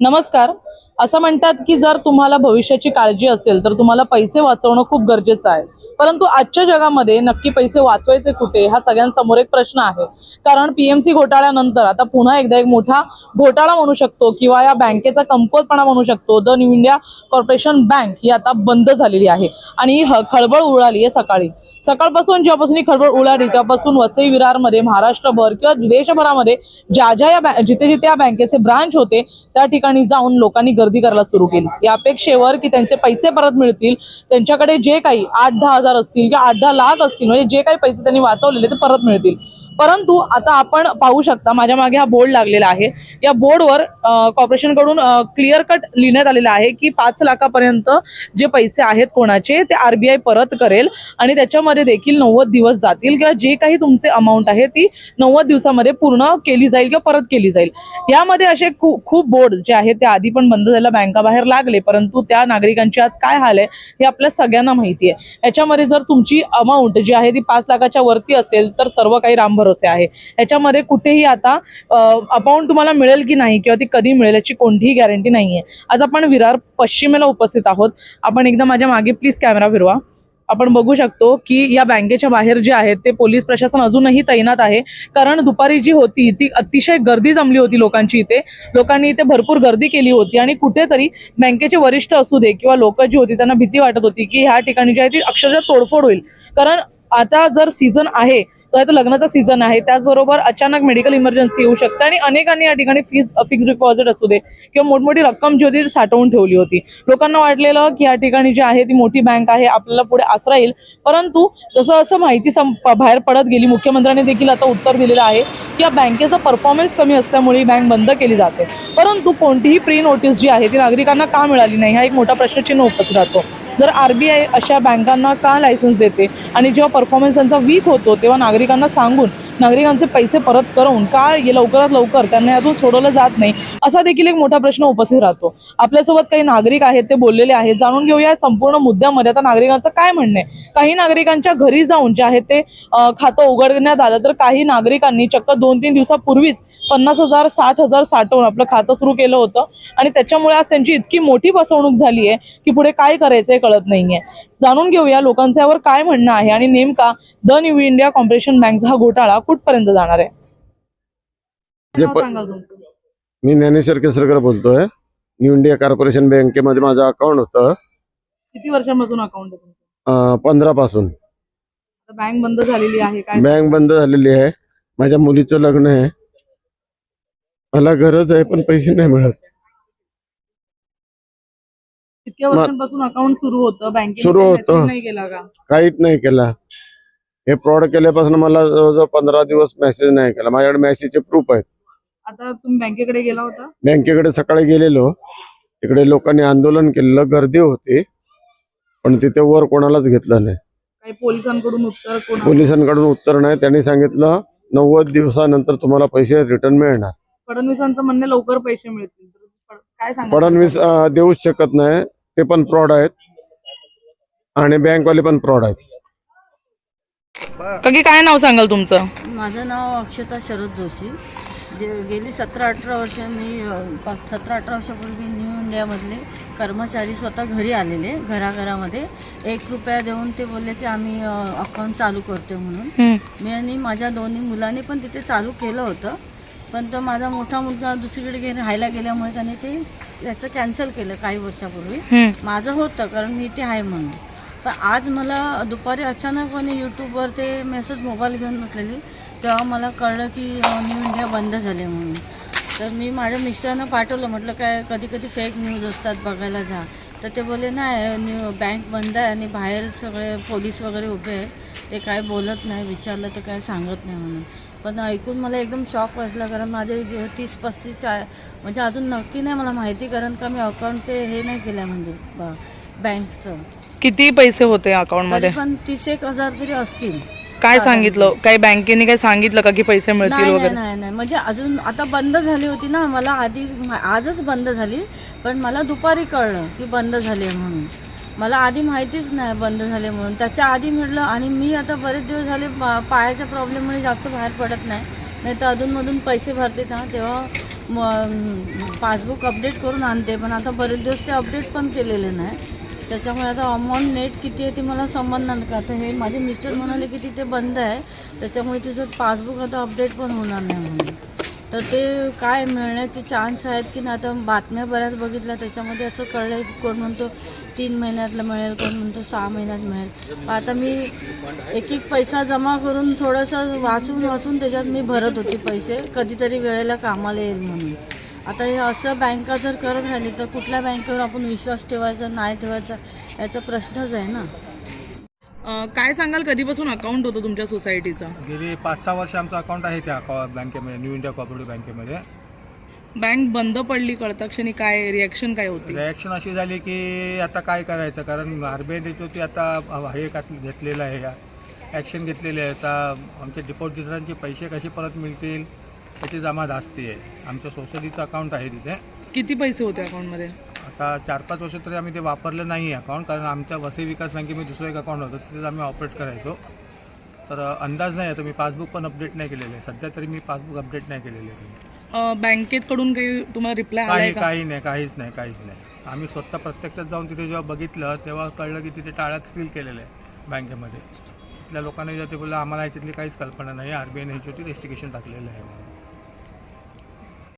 नमस्कार. असं म्हणतात की जर तुम्हाला भविष्याची काळजी असेल तर तुम्हाला पैसे वाचवणं खूप गरजेचं आहे. परंतु आजच्या जगामध्ये नक्की पैसे वाचवायचे कुठे हा सगळ्यांसमोर एक प्रश्न आहे. कारण पीएमसी घोटाळ्यानंतर आता पुन्हा एकदा एक मोठा घोटाळा म्हणू शकतो किंवा या बँकेचा कमकुवतपणा म्हणू शकतो. The new India corporation bank ही आता बंद झालेली आहे. आणि खळबळ उडाली आहे सकाळी. सकाळपासून जेव्हापासून ही खळबळ उडाली तेव्हापासून वसई विरारमध्ये महाराष्ट्रभर किंवा देशभरामध्ये ज्या ज्या या जिथे जिथे या बँकेचे ब्रांच होते त्या ठिकाणी जाऊन लोकांनी गर्दी करायला सुरू केली. या अपेक्षेवर की त्यांचे पैसे परत मिळतील. त्यांच्याकडे जे काही आठ दहा हजार असतील किंवा आठ दहा लाख असतील म्हणजे जे काही पैसे त्यांनी वाचवलेले ते परत मिळतील. परंतु आता आपण पाहू शकता माझ्या मागे हा बोर्ड लागलेला आहे. या बोर्डवर कॉर्पोरेशनकडून क्लिअर कट लिहिण्यात आलेला आहे की पाच लाखापर्यंत जे पैसे आहेत कोणाचे ते आरबीआय परत करेल आणि त्याच्यामध्ये देखील नव्वद दिवस जातील किंवा जे काही तुमचे अमाऊंट आहे ती नव्वद दिवसामध्ये पूर्ण केली जाईल किंवा परत केली जाईल. यामध्ये असे खूप खूप बोर्ड जे आहेत ते आधी पण बंद झाल्या बँका बाहेर लागले परंतु त्या नागरिकांची आज काय हाल आहे हे आपल्या सगळ्यांना माहिती आहे. याच्यामध्ये जर तुमची अमाऊंट जी आहे ती पाच लाखाच्या वरती असेल तर सर्व काही भरोसे आहे. याच्यामध्ये कुठेही आता अमाऊंट तुम्हाला मिळेल की नाही किंवा ती कधी मिळेल याची कोणतीही गॅरंटी नाही आहे आज आपण विरार पश्चिमेला उपस्थित आहोत. आपण एकदा माझ्या मागे प्लीज कॅमेरा फिरवा. आपण बघू शकतो की या बँकेच्या बाहेर जे आहेत ते पोलीस प्रशासन अजूनही तैनात आहे. कारण दुपारी जी होती ती अतिशय गर्दी जमली होती लोकांची इथे. लोकांनी इथे भरपूर गर्दी केली होती आणि कुठेतरी बँकेचे वरिष्ठ असू दे किंवा लोक जी होती त्यांना भीती वाटत होती की ह्या ठिकाणी जी आहे ती अक्षरशः तोडफोड होईल. कारण आता जर सीझन आहे तर लग्नाचा सीझन आहे त्याचबरोबर अचानक मेडिकल इमर्जन्सी येऊ शकते आणि अनेकांनी या ठिकाणी फीज फिक्स डिपॉझिट असू दे किंवा मोठमोठी रक्कम जी होती साठवून ठेवली होती. लोकांना वाटलेलं की या ठिकाणी जी आहे ती मोठी बँक आहे आपल्याला पुढे आसरा येईल. परंतु जसं असं माहिती बाहेर पडत गेली मुख्यमंत्र्यांनी देखील आता उत्तर दिलेलं आहे की या बँकेचा परफॉर्मन्स कमी असल्यामुळे ही बँक बंद केली जाते. परंतु कोणतीही प्री नोटीस जी आहे ती नागरिकांना का मिळाली नाही? हा एक मोठा प्रश्नचिन्ह उपस्थित राहतो. जर आर बी आय अशा बँकांना का लायसन्स देते? आणि जेव्हा परफॉर्मन्स त्यांचा वीक होतो तेव्हा नागरिकांना सांगून नागरिकांचे पैसे परत करून का ये लवकरात लवकर त्यांना यातून सोडवलं जात नाही असा देखील एक मोठा प्रश्न उपस्थित राहतो. आपल्यासोबत काही नागरिक आहेत ते बोललेले आहेत. जाणून घेऊया संपूर्ण मुद्द्यामध्ये आता नागरिकांचं काय म्हणणं आहे? काही नागरिकांच्या घरी जाऊन जे आहे ते खातं उघडण्यात आलं तर काही नागरिकांनी चक्क दोन तीन दिवसापूर्वीच पन्नास हजार साठ हजार साठवून आपलं खातं सुरू केलं होतं. आणि त्याच्यामुळे आज त्यांची इतकी मोठी फसवणूक झाली आहे की पुढे काय करायचंय कळत नाहीये. जाणून घेऊया लोकांचं यावर काय म्हणणं आहे आणि नेमका द न्यू इंडिया कॉर्पोरेशन बँकचा हा घोटाळा कुठपर्यंत जाणार आहे? जे नाव प- सांगा तुमचं. मी ज्ञानेश्वर केसरकर बोलतोय. न्यू इंडिया कॉर्पोरेशन बँकेमध्ये माझं अकाउंट होतं. किती वर्षांपासून अकाउंट आहे तुमचं? पंधरा पासून बँक बंद झालेली आहे काय बँक बंद झालेली आहे. माझ्या मुलीचं लग्न आहे. मला गरज आहे पण पैसे नाही मिळत. इतक्या वर्षांपासून अकाउंट सुरू होतं बँकेने सुरू होतं. नाही का? काहीच नाही केला. हे फ्रॉड केल्यापासून मला जवळजवळ पंधरा दिवस मेसेज नाही केला. माझ्याकडे मेसेजचे प्रूफ आहेत. आता तुम्ही बँकेकडे गेला होता? बँकेकडे सकाळी गेलेलो. तिकडे लोकांनी आंदोलन केलेलं. गर्दी होती. पण तिथे वर कोणालाच घेतलं नाही. काही पोलिसांकडून उत्तर कोणा पोलिसांकडून उत्तर नाही. त्यांनी सांगितलं नव्वद दिवसानंतर तुम्हाला पैसे रिटर्न मिळणार. फडणवीसांचं म्हणणं लवकर पैसे मिळतील. तर फड- काय सांगा फडणवीस अं, देऊच शकत नाही. ते पण फ्रॉड आहेत. आणि बँकवाले पण फ्रॉड आहेत. काकी काय नाव सांगाल तुमचं? माझं नाव अक्षता शरद जोशी. जे गेली सतरा अठरा वर्ष मी सतरा अठरा वर्षापूर्वी न्यू इंडियामधले कर्मचारी स्वतः घरी आलेले घराघरामध्ये. एक रुपया देऊन ते बोलले की आम्ही अकाउंट चालू करतो म्हणून. मी आणि माझ्या दोन्ही मुलांनी पण तिथे चालू केलं होतं. पण तो माझा मोठा मुलगा दुसरीकडे गे राहायला गेल्यामुळे त्याने ते त्याचं कॅन्सल केलं काही वर्षापूर्वी. माझं होतं कारण मी ते आहे म्हणून. पण आज मला दुपारी अचानकपणे यूट्यूबवर ते मेसेज मोबाईल घेऊन बसलेली. तेव्हा मला कळलं की हो, न्यू इंडिया बंद झाले म्हणून. तर मी माझ्या मिस्टरांना पाठवलं. म्हटलं काय कधी कधी फेक न्यूज असतात बघायला जा. तर ते बोलले नाही न्यू बँक बंद आहे आणि बाहेर सगळे पोलीस वगैरे उभे आहेत. ते काय बोलत नाही विचारलं तर काय सांगत नाही म्हणून. पण ऐकून मला एकदम शॉक बसला कारण माझे तीस पस्तीस चा म्हणजे अजून नक्की नाही मला माहिती कारण का मी अकाउंट ते हे नाही केलं म्हणजे बँकचं किती पैसे होते अकाउंटमध्ये? पण तीस एक हजार तरी असतील. काय सांगितलं? काही बँकेने काय सांगितलं का की पैसे मिळतील नाही नाही वगैरे? नाही नाही. म्हणजे अजून आता बंद झाली होती ना. मला आधी आजच बंद झाली. पण मला दुपारी कळलं की बंद झाली आहे म्हणून. मला आधी माहितीच नाही बंद झाले म्हणून. त्याच्या आधी म्हटलं आणि मी आता बरेच दिवस झाले पा- पायाच्या प्रॉब्लेममुळे जास्त बाहेर पडत नाही. नाही तर अधूनमधून पैसे भरते ना तेव्हा पासबुक अपडेट करून आणते. पण आता बरेच दिवस ते अपडेट पण केलेले नाही. त्याच्यामुळे आता अमाऊंट नेट किती आहे ते मला समजणार नाही. का आता हे माझे मिस्टर म्हणाले की तिथे बंद आहे. त्याच्यामुळे तिचं पासबुक आता अपडेट पण होणार नाही म्हणून. तर ते काय मिळण्याचे चान्स आहेत की नाही आता बातम्या बऱ्याच बघितल्या. त्याच्यामध्ये असं कळलं आहे कोण म्हणतो तीन महिन्यातलं मिळेल कोण म्हणतो सहा महिन्यात मिळेल. आता मी एक एक पैसा जमा करून थोडंसं वाचून वाचून त्याच्यात मी भरत होती पैसे. कधीतरी वेळेला कामाला येईल म्हणून. आता हे असं बँका जर करत राहिली तर कुठल्या बँकेवर आपण विश्वास ठेवायचा नाही ठेवायचा याचा प्रश्नच आहे ना? अं, काय सांगाल कधीपासून अकाउंट होतं तुमच्या सोसायटीचं गेली पाच सहा वर्ष आमचं अकाउंट आहे त्या बँकेमध्ये न्यू इंडिया कोऑपरेटिव्ह बँकेमध्ये बँक बंद पडली कळता क्षणी काय रिॲक्शन काय होती? रिॲक्शन अशी झाली की आता काय करायचं? कारण आर बी आय होती आता हे घात- घेतलेलं आहे ॲक्शन घेतलेली आहे. आता आमच्या डिपॉझिटरांचे पैसे कसे परत मिळतील? याची जमा धास्ती आहे आमच्या सोसायटीचं अकाउंट आहे तिथे. किती पैसे होते अकाउंटमध्ये आता चार पाच वर्ष तरी आम्ही ते वापरलं नाही अकाउंट कारण आमच्या वसई विकास बँकेमध्ये दुसरं एक अकाउंट होतं तिथेच आम्ही ऑपरेट करायचो. तर अंदाज नाही आहे मी पासबुक पण अपडेट नाही केलेलं. आहे सध्या तरी मी पासबुक अपडेट नाही केलेलं आहे. अं, बँकेकडून काही तुम्हाला रिप्लाय आलाय काही का? काही नाही काहीच नाही काहीच नाही. आम्ही स्वतः प्रत्यक्षात जाऊन तिथे जेव्हा बघितलं तेव्हा कळलं की तिथे टाळक सील केलेलं आहे बँकेमध्ये. तिथल्या लोकांनी जेव्हा ते बोललं आम्हाला याच्यातली काहीच कल्पना नाही आर बी आयने ह्याच्यावरती रेस्टिकेशन टाकलेलं आहे.